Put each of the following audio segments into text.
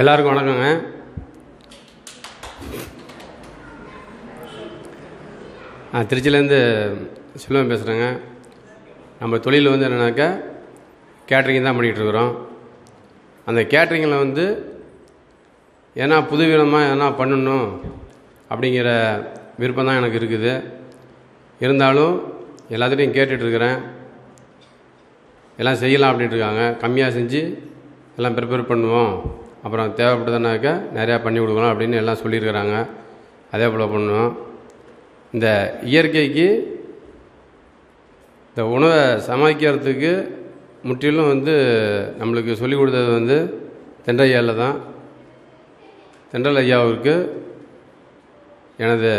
எல்லாருக்கும் வணக்கங்க. நான் திருச்சியிலேருந்து செல்வம் பேசுகிறேங்க நம்ம தொழில் வந்து என்னென்னாக்கா கேட்ரிங் தான் பண்ணிகிட்ருக்குறோம் அந்த கேட்ரிங்கில் வந்து ஏன்னா புதுவிதமாக எதனா பண்ணணும் அப்படிங்கிற விருப்பம் தான் எனக்கு இருக்குது. இருந்தாலும் எல்லாத்துட்டையும் கேட்டுட்ருக்கிறேன் எல்லாம் செய்யலாம் அப்படின்ட்டு இருக்காங்க. கம்மியாக செஞ்சு எல்லாம் ப்ரிப்பேர் பண்ணுவோம். அப்புறம் தேவைப்படுதுனாக்கா நிறையா பண்ணி கொடுக்கலாம் அப்படின்னு எல்லாம் சொல்லியிருக்கிறாங்க. அதே போல் பண்ணுவோம். இந்த இயற்கைக்கு இந்த உணவை சமைக்கிறதுக்கு முற்றிலும் வந்து நம்மளுக்கு சொல்லிக் கொடுத்தது வந்து தென்றையாவில் தான். தென்றல் ஐயாவிற்கு எனது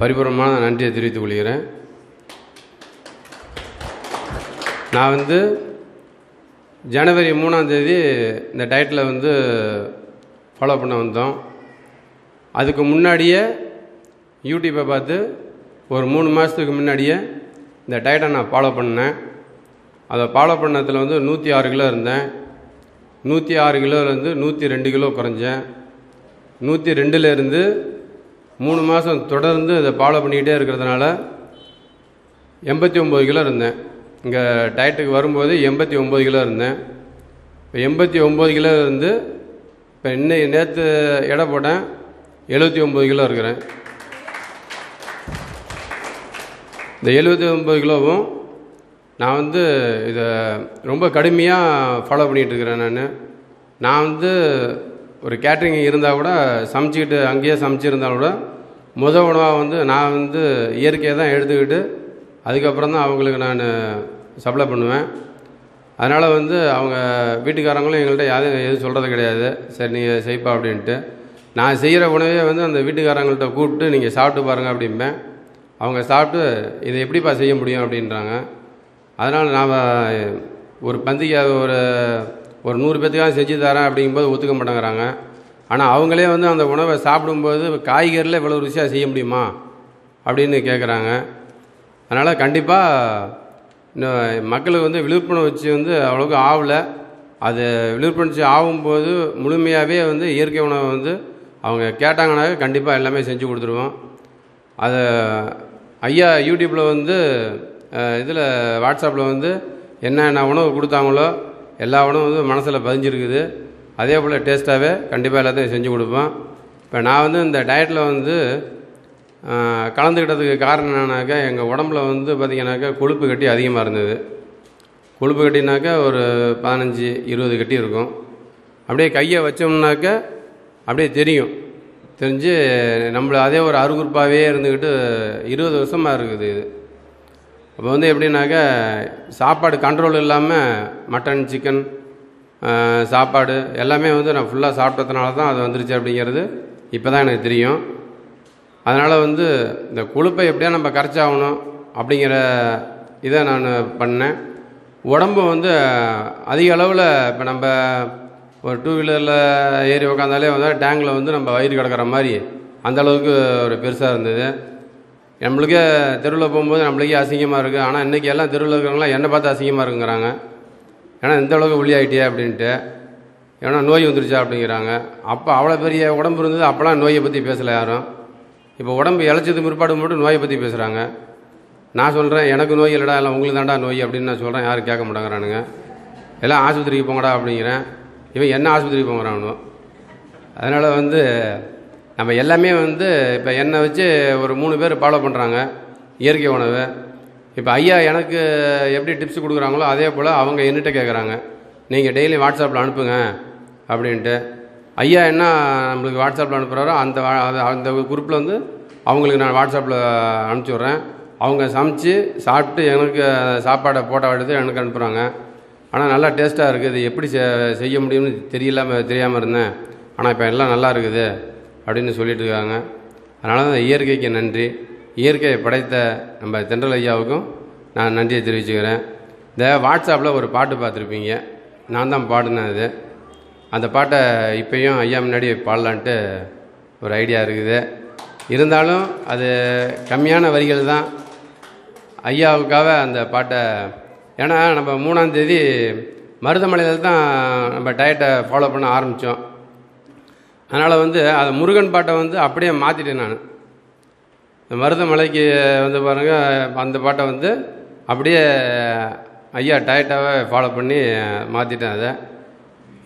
பரிபூர்ணமான நன்றியை தெரிவித்துக் கொள்கிறேன். நான் வந்து ஜனவரி மூணாம் தேதி இந்த டயட்டில் வந்து ஃபாலோ பண்ண வந்தோம். அதுக்கு முன்னாடியே யூடியூப்பை பார்த்து ஒரு மூணு மாதத்துக்கு முன்னாடியே இந்த டயட்டை நான் ஃபாலோ பண்ணேன். அதை ஃபாலோ பண்ணதில் வந்து நூற்றி ஆறு கிலோ இருந்தேன். நூற்றி ஆறு கிலோலேருந்து நூற்றி ரெண்டு கிலோ குறைஞ்சேன். நூற்றி ரெண்டுலேருந்து மூணு மாதம் தொடர்ந்து இதை ஃபாலோ பண்ணிக்கிட்டே இருக்கிறதுனால எண்பத்தி ஒம்பது கிலோ இருந்தேன். இங்கே டயட்டுக்கு வரும்போது எண்பத்தி ஒம்பது கிலோ இருந்தேன். இப்போ எண்பத்தி ஒம்பது கிலோ இருந்து இப்போ இன்னைக்கு நேற்று எடை போட்டேன். எழுபத்தி ஒம்பது கிலோ இருக்கிறேன். இந்த எழுபத்தி ஒம்பது கிலோவும் நான் வந்து இதை ரொம்ப கடுமையாக ஃபாலோ பண்ணிகிட்ருக்கிறேன் நான். நான் வந்து ஒரு கேட்ரிங் இருந்தால் கூட சமைச்சிக்கிட்டு அங்கேயே சமைச்சிருந்தால் கூட முத உணவாக வந்து நான் வந்து இயற்கையை தான் எடுத்துக்கிட்டு அதுக்கப்புறம் தான் அவங்களுக்கு நான் சப்ளை பண்ணுவேன். அதனால் வந்து அவங்க வீட்டுக்காரங்களும் எங்கள்கிட்ட யாரும் எதுவும் சொல்கிறது கிடையாது. சரி நீங்கள் செய்ப்பா அப்படின்ட்டு. நான் செய்கிற உணவே வந்து அந்த வீட்டுக்காரங்கள்ட்ட கூப்பிட்டு நீங்கள் சாப்பிட்டு பாருங்கள் அப்படிம்பேன். அவங்க சாப்பிட்டு இதை எப்படிப்பா செய்ய முடியும்? அப்படின்றாங்க. அதனால் நாம் ஒரு பந்திக்கு ஒரு ஒரு நூறு பேத்துக்காக செஞ்சு தரேன் அப்படிங்கும்போது ஒத்துக்க மாட்டேங்கிறாங்க. ஆனால் அவங்களே வந்து அந்த உணவை சாப்பிடும்போது காய்கறியில் இவ்வளோ ருசியாக செய்ய முடியுமா? அப்படின்னு கேட்குறாங்க அதனால் கண்டிப்பாக இன்னும் மக்களுக்கு வந்து விழிப்புணர்வு வச்சு வந்து அவ்வளோக்கு ஆகலை அது விழிப்புணர்ச்சி ஆகும்போது முழுமையாகவே வந்து இயற்கை உணவை வந்து அவங்க கேட்டாங்கனாக்க கண்டிப்பாக எல்லாமே செஞ்சு கொடுத்துருவோம். அதை ஐயா யூடியூப்பில் வந்து இதில் வாட்ஸ்அப்பில் வந்து என்னென்ன உணவு கொடுத்தாங்களோ எல்லா உணவும் வந்து மனசில் பதிஞ்சிருக்குது. அதே போல் டேஸ்ட்டாகவே கண்டிப்பாக எல்லாத்தையும் செஞ்சு கொடுப்போம். இப்போ நான் வந்து இந்த டயட்டில் வந்து கலந்துக்கிட்டதுக்கு காரணம் என்னன்னாக்கா எங்கள் உடம்புல வந்து பார்த்திங்கனாக்கா கொழுப்பு கட்டி அதிகமாக இருந்தது. கொழுப்பு கட்டினாக்கா ஒரு பதினஞ்சு இருபது கட்டி இருக்கும். அப்படியே கையை வச்சோம்னாக்கா அப்படியே தெரியும். தெரிஞ்சு நம்மள அதே ஒரு அருகுறுப்பாகவே இருந்துக்கிட்டு இருபது வருஷமாக இருக்குது இது. அப்போ வந்து எப்படின்னாக்கா சாப்பாடு கண்ட்ரோல் இல்லாமல் மட்டன் சிக்கன் சாப்பாடு எல்லாமே வந்து நான் ஃபுல்லாக சாப்பிட்டதுனால தான் அது வந்துருச்சு அப்படிங்கிறது இப்போ தான் எனக்கு தெரியும். அதனால் வந்து இந்த கொழுப்பை எப்படியா நம்ம கரைச்சாகணும் அப்படிங்கிற இதை நான் பண்ணேன். உடம்பு வந்து அதிக அளவில் இப்போ நம்ம ஒரு டூ வீலரில் ஏறி உக்காந்தாலே வந்து டேங்கில் வந்து நம்ம வயிறு கிடக்கிற மாதிரி அந்த அளவுக்கு ஒரு பெருசாக இருந்தது. நம்மளுக்கே தெருவில் போகும்போது நம்மளுக்கே அசிங்கமாக இருக்குது ஆனால் இன்றைக்கி எல்லாம் தெருவில் இருக்கிறவங்களாம் என்னை பார்த்து அசிங்கமாக இருக்குங்கிறாங்க. ஏன்னா இந்த அளவுக்கு ஒல்லி அப்படின்ட்டு. ஏன்னா நோய் வந்துருச்சா அப்படிங்கிறாங்க. அப்போ அவ்வளோ பெரிய உடம்பு இருந்தது. அப்போலாம் நோயை பற்றி பேசலை யாரும். இப்போ உடம்பு இழைச்சது பிற்பாடு மட்டும் நோயை பற்றி பேசுகிறாங்க நான் சொல்கிறேன் எனக்கு நோய் இல்லைடா இல்லை உங்களுக்கு தாண்டா நோய் அப்படின்னு நான் சொல்கிறேன் யாரும் கேட்க மாட்டேங்கிறானுங்க. எல்லாம் ஆஸ்பத்திரிக்கு போங்கடா அப்படிங்கிறேன். இவன் என்ன ஆஸ்பத்திரிக்கு போங்கிறானோ அதனால் வந்து நம்ம எல்லாமே வந்து இப்போ என்னை வச்சு ஒரு மூணு பேர் ஃபாலோ பண்ணுறாங்க இயற்கை உணவு. இப்போ ஐயா எனக்கு எப்படி டிப்ஸ் கொடுக்குறாங்களோ அதே போல் அவங்க என்கிட்ட கேட்குறாங்க. நீங்கள் டெய்லி வாட்ஸ்அப்பில் அனுப்புங்க அப்படின்ட்டு. ஐயா என்ன நம்மளுக்கு வாட்ஸ்அப்பில் அனுப்புகிறாரோ அந்த அந்த குரூப்பில் வந்து அவங்களுக்கு நான் வாட்ஸ்அப்பில் அனுப்பிச்சி விட்றேன். அவங்க சமைச்சு சாப்பிட்டு எனக்கு சாப்பாடை போட்டோ எடுத்து எனக்கு அனுப்புகிறாங்க ஆனால் நல்லா டேஸ்ட்டாக இருக்குது. எப்படி செய்ய முடியும்னு தெரியல தெரியாமல் இருந்தேன். ஆனால் இப்போ எல்லாம் நல்லா இருக்குது அப்படின்னு சொல்லிட்டு இருக்காங்க. அதனால தான் இயற்கைக்கு நன்றி. இயற்கையை படைத்த நம்ம தென்றல் ஐயாவுக்கும் நான் நன்றியை தெரிவிச்சுக்கிறேன். இந்த வாட்ஸ்அப்பில் ஒரு பாட்டு பார்த்துருப்பீங்க. நான் தான் பாடினேன் அது. அந்த பாட்டை இப்போயும் ஐயா முன்னாடி பாடலான்ட்டு ஒரு ஐடியா இருக்குது. இருந்தாலும் அது கம்மியான வரிகள் தான். ஐயாவுக்காக அந்த பாட்டை ஏன்னா நம்ம மூணாந்தேதி மருதமலையில் தான் நம்ம டயட்டை ஃபாலோ பண்ண ஆரம்பித்தோம் அதனால் வந்து அதை முருகன் பாட்டை வந்து அப்படியே மாற்றிட்டேன் நான். இந்த மருதமலைக்கு வந்து பாருங்கள் அந்த பாட்டை வந்து அப்படியே ஐயா டயட்டாகவே ஃபாலோ பண்ணி மாற்றிட்டேன் அதை.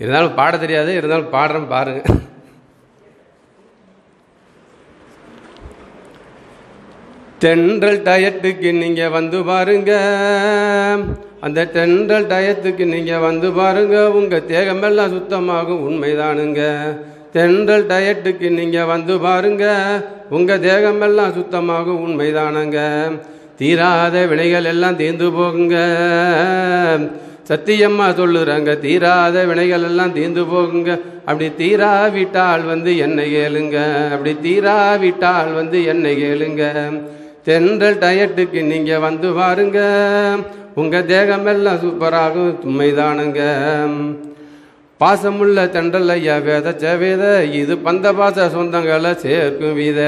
இருந்தாலும் பாட தெரியாது இருந்தாலும் பாடுறேன் பாருங்கள் தென்றல் டயட்டுக்கு நீங்கள் வந்து பாருங்க. அந்த தென்றல் டயத்துக்கு நீங்கள் வந்து பாருங்க. உங்கள் தேகமெல்லாம் சுத்தமாகும் உண்மைதானுங்க. தென்றல் டயட்டுக்கு நீங்கள் வந்து பாருங்க. உங்கள் தேகமெல்லாம் சுத்தமாகும் உண்மைதானுங்க. தீராத வினைகள் எல்லாம் தீர்ந்து போகுங்க. சத்தியம்மா சொல்லுறாங்க தீராத வினைகள் எல்லாம் தீர்ந்து போகுங்க. அப்படி தீராவிட்டால் வந்து என்னை கேளுங்க. அப்படி தீராவிட்டால் வந்து என்னை கேளுங்க. தென்றல் டயட்டுக்கு நீங்கள் வந்து பாருங்க உங்கள் தேகமெல்லாம் சூப்பராகும் தும்மைதானுங்க பாசமுள்ள தென்றல் ஐயா வேத வேத இது பந்த பாச சொந்தங்களை சேர்க்கும் வீத.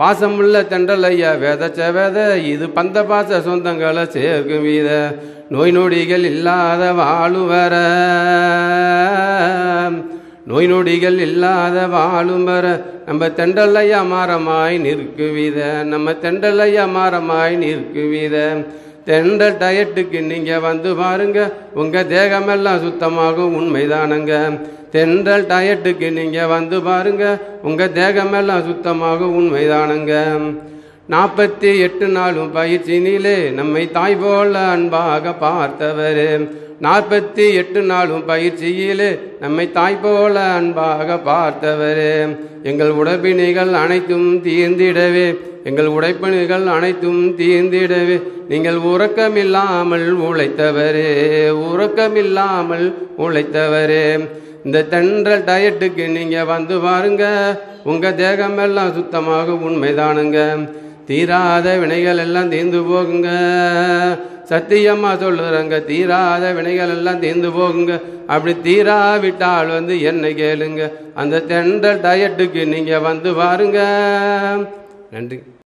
பாசமுள்ள தென்றல் ஐயா வேத வேத இது பந்த பாச சொந்தங்களை சேர்க்கும் வீத. நோய் நொடிகள் இல்லாத வாழும் வர நோய் நொடிகள் இல்லாத வாழும் வர நம்ம தெண்டல்லையா மாறமாய் நிற்குவித நம்ம தெண்டல்லையா மாறமாய் நிற்குவித தெண்டல் டயட்டுக்கு நீங்கள் வந்து பாருங்க. உங்கள் தேகமெல்லாம் சுத்தமாகும் உண்மைதானங்க. தென்றல் டயட்டுக்கு நீங்கள் வந்து பாருங்க. உங்கள் தேகமெல்லாம் சுத்தமாகும் உண்மைதானங்க. நாற்பத்தி எட்டு நாளும் பயிற்சினிலே நம்மை தாய் போல அன்பாக பார்த்தவர். நாற்பத்தி எட்டு நாளும் பயிற்சியிலே நம்மை தாய் போல அன்பாக பார்த்தவர். எங்கள் உடம்பினைகள் அனைத்தும் தீர்ந்திடவே. எங்கள் உடைப்பணிகள் அனைத்தும் தீர்ந்திடவே. நீங்கள் உறக்கமில்லாமல் உழைத்தவரே. உறக்கமில்லாமல் உழைத்தவரே. இந்த தென்றல் டயட்டுக்கு நீங்கள் வந்து பாருங்க. உங்கள் தேகமெல்லாம் சுத்தமாக உண்மைதானுங்க. தீராத வினைகள் எல்லாம் தீர்ந்து போகுங்க. சத்தியம்மா சொல்லுறாங்க தீராத வினைகள் எல்லாம் தீர்ந்து போகுங்க. அப்படி தீராவிட்டால் வந்து என்ன கேளுங்க. அந்த தென்றல் டயட்டுக்கு நீங்கள் வந்து பாருங்க நன்றி.